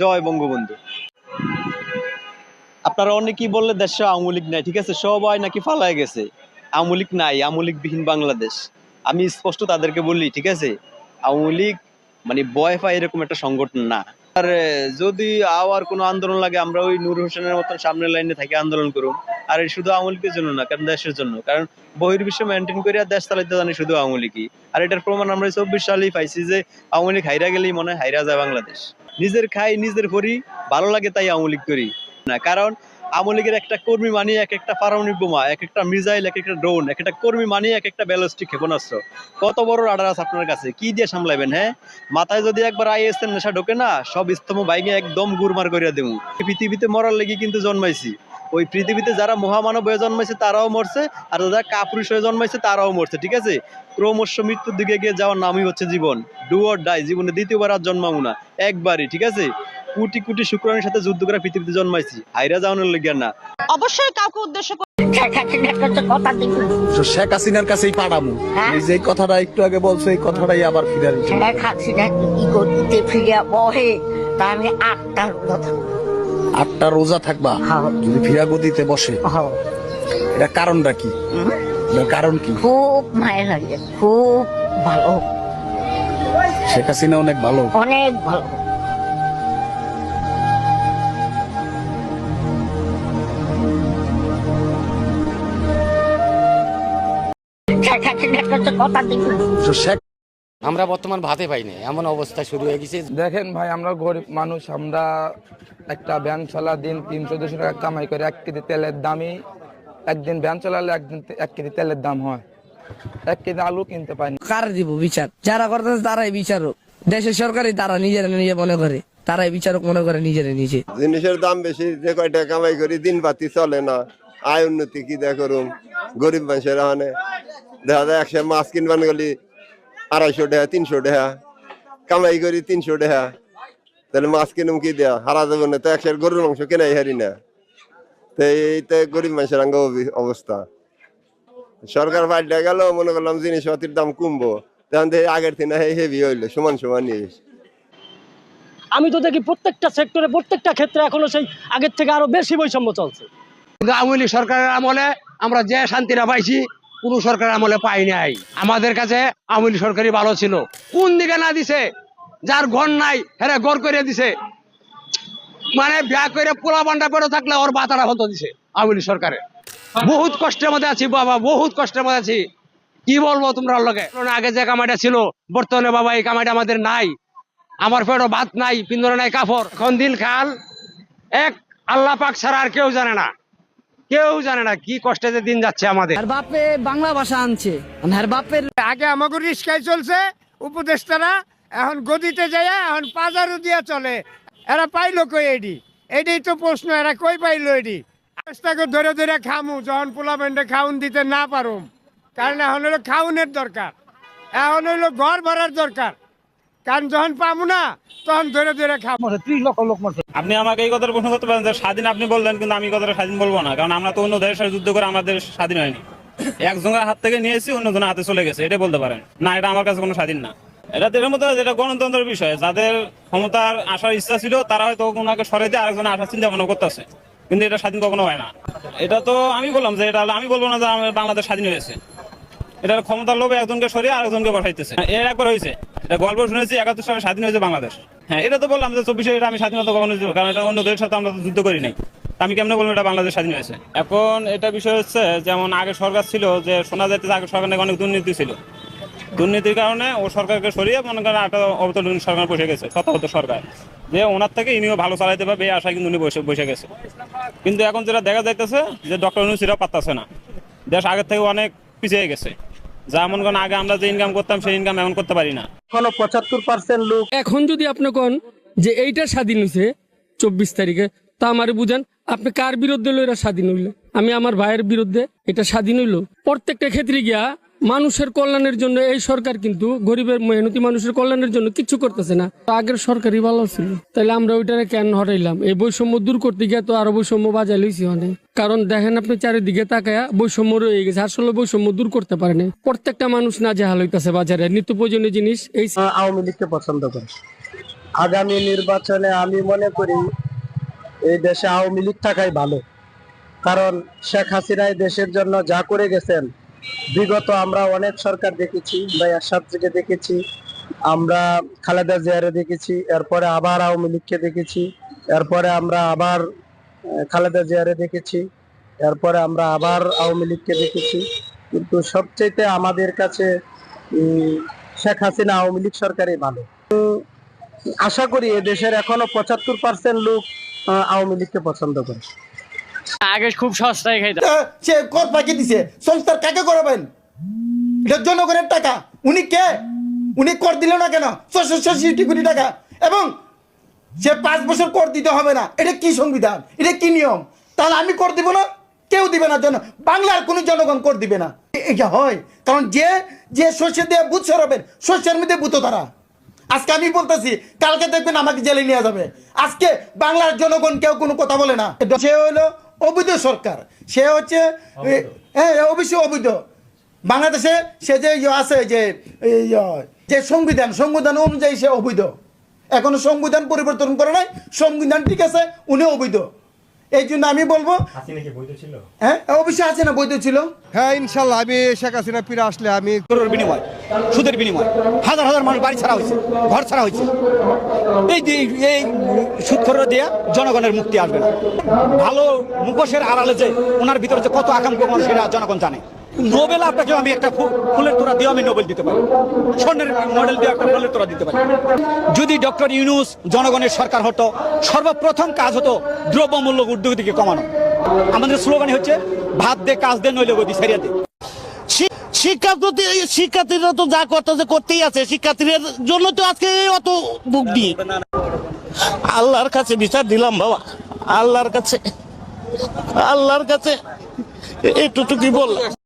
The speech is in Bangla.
জয় বঙ্গবন্ধু। আপনারা অনেকেই বললে দেশে আওয়ামী লীগ নাই, ঠিক আছে? সবাই নাকি ফালায় গেছে। আওয়ামী লীগ নাই, আওয়ামী লীগ বিহীন বাংলাদেশ। আমি স্পষ্ট তাদেরকে বলি, ঠিক আছে? আওয়ামী লীগ মানে বয় পায় এরকম একটা সংগঠন না। আর যদি আবার কোনো আন্দোলন লাগে, আমরা ওই নূর হোসেনের মতন সামনের লাইনে থেকে, আন্দোলন করুম। আর শুধু আওয়ামী লীগের জন্য না, কারণ দেশের জন্য। কারণ বহির্বিশ্ব মেনটেন করে দেশ চালাইতে জানি শুধু আওয়ামী লীগই। আর এটার প্রমাণ আমরা চব্বিশ সালেই পাইছি যে, আওয়ামী লীগ হাইরা গেলেই মনে হয় হাইরা যায় বাংলাদেশ। নিজের খাই, নিজের করি, ভালো লাগে তাই আওয়ামী করি। না, কারণ আওয়ামী লীগের একটা কর্মী মানিয়ে এক একটা পারমাণবিক বোমা, এক একটা মিসাইল, এক একটা ড্রোন, এক একটা কর্মী মানিয়ে এক একটা ব্যালিস্টিক ক্ষেপণাস্ত্র। কত বড় রাডার আছে আপনার কাছে? কি দিয়ে সামলাবেন হ্যাঁ? মাথায় যদি একবার আইএস এর নেশা ঢোকে না, সব স্তম্ভ বাইকে একদম গুরমার করিয়া দেবো। পৃথিবীতে মরার লেগে কিন্তু জন্মাইছি। ওই পৃথিবীতে যারা মহামানব হয়ে জন্মাইছে তারাও মরছে। আর যারা কাপুরুষ হয়ে জন্মাইছে তারাও মরছে ঠিক আছে? ক্রমশ মৃত্যুর দিকে গিয়ে যাওয়ার নামই হচ্ছে জীবন। ডু অর ডাই জীবনে দ্বিতীয়বার আর জন্মাবো না। একবারই ঠিক আছে? কোটি কোটি শুক্রাণীর সাথে যুদ্ধ করে পৃথিবীতে জন্মাইছি। হাইরা যাওয়ানোর লেগে না। অবশ্যই কাউকে উদ্দেশ্য করে শেখ হাসিনার কাছেই হ্যাঁ? যে কথাটা একটু আগে বলছো এই কথাটাই আবার ফিরে আনছি। ছেলে কি করতে ফিরিয়া বহে তা আমি আটটার কথা আটটা রোজা থাকবা হ্যাঁ। যদি ফিরা গদিতে বসে এটা কারণটা কি কারণ কি খুব মায়ের লাগে খুব ভালো শেখ হাসিনা অনেক ভালো অনেক ভালো ছেলে খাচ্ছি না কথা শেখ আমরা বর্তমান ভাতে পাই না এমন অবস্থা শুরু হয়ে গেছে। দেখেন ভাই আমরা গরিব মানুষ আমরা একটা ভ্যান চালা দিন তিনশো দুশো টাকা কামাই করে এক কেজি তেলের দামই একদিন ভ্যান চালালে একদিন এক কেজি তেলের দাম হয়। এক কেজি আলু কিনতে পাই না। কার দিব বিচার? যারা করতেছে তারাই বিচারক। দেশের সরকারই তারা নিজেরা নিজে মনে করে তারাই বিচারক মনে করে নিজেরা নিজে। জিনিসের দাম বেশি যে কয়টা কামাই করি দিন পাতি চলে না। আয় উন্নতি কি দেখ করুম গরিব মানুষের হানে দেখা যায় একশো মাছ কিনবান গেলি আড়াইশো টাকা তিনশো টাকা কামাই করি তিনশো টাকা। তাহলে মাছ কিনুম কি দেয়া হারা যাবে না তো একশো গরুর মাংস কেনাই হারি না। তো এইতে গরিব মানুষের আঙ্গ অবস্থা। সরকার পাল্টে গেল মনে করলাম জিনিসপাতির দাম কমবো। তখন থেকে আগের থেকে হেভি হইল সমান সমান নিয়ে আমি তো দেখি প্রত্যেকটা সেক্টরে প্রত্যেকটা ক্ষেত্রে এখনও সেই আগের থেকে আরও বেশি বৈষম্য চলছে। আওয়ামী লীগ সরকারের আমলে আমরা যে শান্তিটা পাইছি কোন সরকারের আমলে পাই নাই। আমাদের কাছে আওয়ামী লীগ সরকারই ভালো ছিল। কোন দিকে না দিছে, যার ঘর নাই হ্যাঁ ঘর করে দিছে। মানে বিয়া করে পোলা বান্ডা করে থাকলে ওর বাতারা হতো দিছে আওয়ামী লীগ সরকারে। বহুত কষ্টের মধ্যে আছি বাবা, বহুত কষ্টের মধ্যে আছি। কি বলব তোমরা লগে আগে যে কামাইটা ছিল, বর্তমানে বাবা এই কামাইটা আমাদের নাই। আমার পেটও ভাত নাই, পিন্দরে নাই কাপড়। এখন দিন খাল, এক আল্লাহ পাক ছাড়া আর কেউ জানে না। কেউ জানে না কি কষ্টে যে দিন যাচ্ছে আমাদের। আর বাপে বাংলা ভাষা আনছে। আর বাপের আগে আমাকে রিস্কায় চলছে উপদেষ্টারা এখন গদিতে যায় এখন পাজারও দিয়া চলে। এরা পাইলো কই এডি? এটাই তো প্রশ্ন এরা কই পাইলো এডি? রাস্তাকে ধরে ধরে খামু যখন পোলা বেন্ডে খাউন দিতে না পারুম। কারণ এখন হলো খাউনের দরকার। এখন হইল ঘর ভরার দরকার। কারণ যখন পামু না তখন ধরে ধরে খাব। ত্রিশ লক্ষ লোক মরছে। আপনি আমাকে এই কথাটা প্রশ্ন করতে পারেন যে স্বাধীন আপনি বললেন কিন্তু আমি কথাটা স্বাধীন বলব না কারণ আমরা তো অন্য দেশের সাথে যুদ্ধ করে আমাদের স্বাধীন হয়নি। একজনের হাত থেকে নিয়েছি অন্যজনের হাতে চলে গেছে এটা বলতে পারেন। না এটা আমার কাছে কোনো স্বাধীন না। এটা দেশের মধ্যে যেটা গণতন্ত্রের বিষয় যাদের ক্ষমতার আসার ইচ্ছা ছিল তারা হয়তো ওনাকে সরে দিয়ে আরেকজন আসার চিন্তা ভাবনা করতেছে কিন্তু এটা স্বাধীন কখনো হয় না। এটা তো আমি বললাম যে এটা আমি বলব না যে বাংলাদেশ স্বাধীন হয়েছে। এটার ক্ষমতার লোভে একজনকে সরিয়ে আরেকজনকে বসাইতেছে এর একবার হয়েছে। গল্প শুনেছি, একাত্তর সালে স্বাধীন হয়েছে বাংলাদেশ। হ্যাঁ এটা তো বললাম যে চব্বিশে এটা আমি স্বাধীনতা কখনো কারণ এটা অন্য দেশের সাথে আমরা যুদ্ধ করি নাই। আমি বলব এটা বাংলাদেশ স্বাধীন হয়েছে? এখন এটা বিষয় হচ্ছে, যেমন আগে সরকার ছিল যে শোনা যাইতে আগে সরকার নাকি অনেক দুর্নীতি ছিল। দুর্নীতির কারণে ও সরকারকে সরিয়ে মনে করেন একটা অবতরণ সরকার বসে গেছে শতাহত সরকার। যে ওনার থেকে ইনিও ভালো চালাইতে পারবে, এই আশায় কিন্তু উনি বসে বসে গেছে। কিন্তু এখন যেটা দেখা যাইতেছে যে ডক্টর ইউনুসিরা পাত্তাছে না। দেশ আগের থেকে অনেক পিছিয়ে গেছে। যা মনে করেন আগে আমরা যে ইনকাম করতাম সেই ইনকাম এখন করতে পারি না। এখনও পঁচাত্তর পার্সেন্ট লোক এখন যদি আপনি কোন যে এইটা স্বাধীন হয়েছে চব্বিশ তারিখে তা আমার বুঝান আপনি কার বিরুদ্ধে লইরা এটা স্বাধীন হইল আমি আমার ভাইয়ের বিরুদ্ধে এটা স্বাধীন হইল। প্রত্যেকটা ক্ষেত্রে গিয়া মানুষের কল্যাণের জন্য এই সরকার কিন্তু গরিবের মেহনতি মানুষের কল্যাণের জন্য কিছু করতেছে না। আগের সরকারই ভালো ছিল। তাহলে আমরা ওইটারে কেন হরাইলাম? এই বৈষম্য দূর করতে গিয়ে তো আরও বৈষম্য বাজাই লইছি অনেক। কারণ দেখেন আপনি চারিদিকে তাকায়া বৈষম্য রয়ে গেছে, আসলে বৈষম্য দূর করতে পারেনি প্রত্যেকটা মানুষ না জাহাল হইতাছে বাজারে নিত্য প্রয়োজনীয় জিনিস এই আওয়ামী লীগকে পছন্দ করে। আগামী নির্বাচনে আমি মনে করি এই দেশে আওয়ামী লীগ থাকাই ভালো। কারণ শেখ হাসিনা দেশের জন্য যা করে গেছেন বিগত আমরা অনেক সরকার দেখেছি বা এরশাদ থেকে দেখেছি, আমরা খালেদা জিয়ারে দেখেছি, এরপরে আবার আওয়ামী লীগকে দেখেছি, এরপরে আমরা আবার খালেদা জিয়ারে দেখেছি, এরপরে আমরা আবার আওয়ামী লীগকে দেখেছি। কিন্তু সবচেয়ে আমাদের কাছে শেখ হাসিনা আওয়ামী লীগ সরকারই ভালো। আশা করি এ দেশের এখনও পঁচাত্তর পার্সেন্ট লোক আওয়ামী লীগকে পছন্দ করে। আগে খুব সস্তায় খাইতাম। সে কর দিছে। কাকে করাবেন? এটা জনগণের টাকা। উনি কে? উনি কর দিল না কেন? ছশো টাকা। এবং সে পাঁচ বছর কর দিতে হবে না। এটা কি সংবিধান? এটা কি নিয়ম? তাহলে আমি কর দিব না? কেউ দিবে না জন বাংলার কোনো জনগণ কর দিবে না। এটা হয়। কারণ যে যে শস্য দিয়ে বুথ সরাবেন শস্যের মধ্যে বুথ তারা। আজকে আমি বলতেছি, কালকে দেখবেন আমাকে জেলে নিয়ে যাবে। আজকে বাংলার জনগণ কেউ কোনো কথা বলে না। সে হলো অবৈধ সরকার। সে হচ্ছে হ্যাঁ অবশ্যই অবৈধ। বাংলাদেশে সে যে ইয়ে আছে যে ইয়ে, যে সংবিধান সংবিধান অনুযায়ী সে অবৈধ। এখনও সংবিধান পরিবর্তন করে নাই সংবিধান ঠিক আছে উনি অবৈধ। এই জন্য আমি বলব হ্যাঁ অবশ্যই আছে না বৈধ ছিল। হ্যাঁ ইনশাল্লাহ আমি শেখ হাসিনা ফিরে আসলে আমি করোড় বিনিময় সুদের বিনিময় হাজার হাজার মানুষ বাড়ি ছাড়া হয়েছে ঘর ছাড়া হয়েছে। এই যে এই সুদখোর দেয়া জনগণের মুক্তি আসবে না। ভালো মুখোশের আড়ালে যে ওনার ভিতরে যে কত আকাম মানুষ সেটা জনগণ জানে। নোবেল আপনাকে আমি একটা ফুলের তোরা দিয়ে আমি নোবেল দিতে পারি। স্বর্ণের মডেল দিয়ে একটা ফুলের তোরা দিতে পারি। যদি ডক্টর ইউনুস জনগণের সরকার হতো, সর্বপ্রথম কাজ হতো দ্রব্যমূল্য ঊর্ধ্বগতিকে কমানো। আমাদের স্লোগানই হচ্ছে, ভাত দে, কাজ দে, নইলে গদি সারিয়া দে। শিক্ষার্থী শিক্ষার্থীরা তো যা করতেছে, করতেই আছে। শিক্ষার্থীদের জন্য তো আজকে অত দিয়ে। আল্লাহর কাছে বিচার দিলাম, বাবা। আল্লাহর কাছে আল্লাহর কাছে একটু কি বললাম।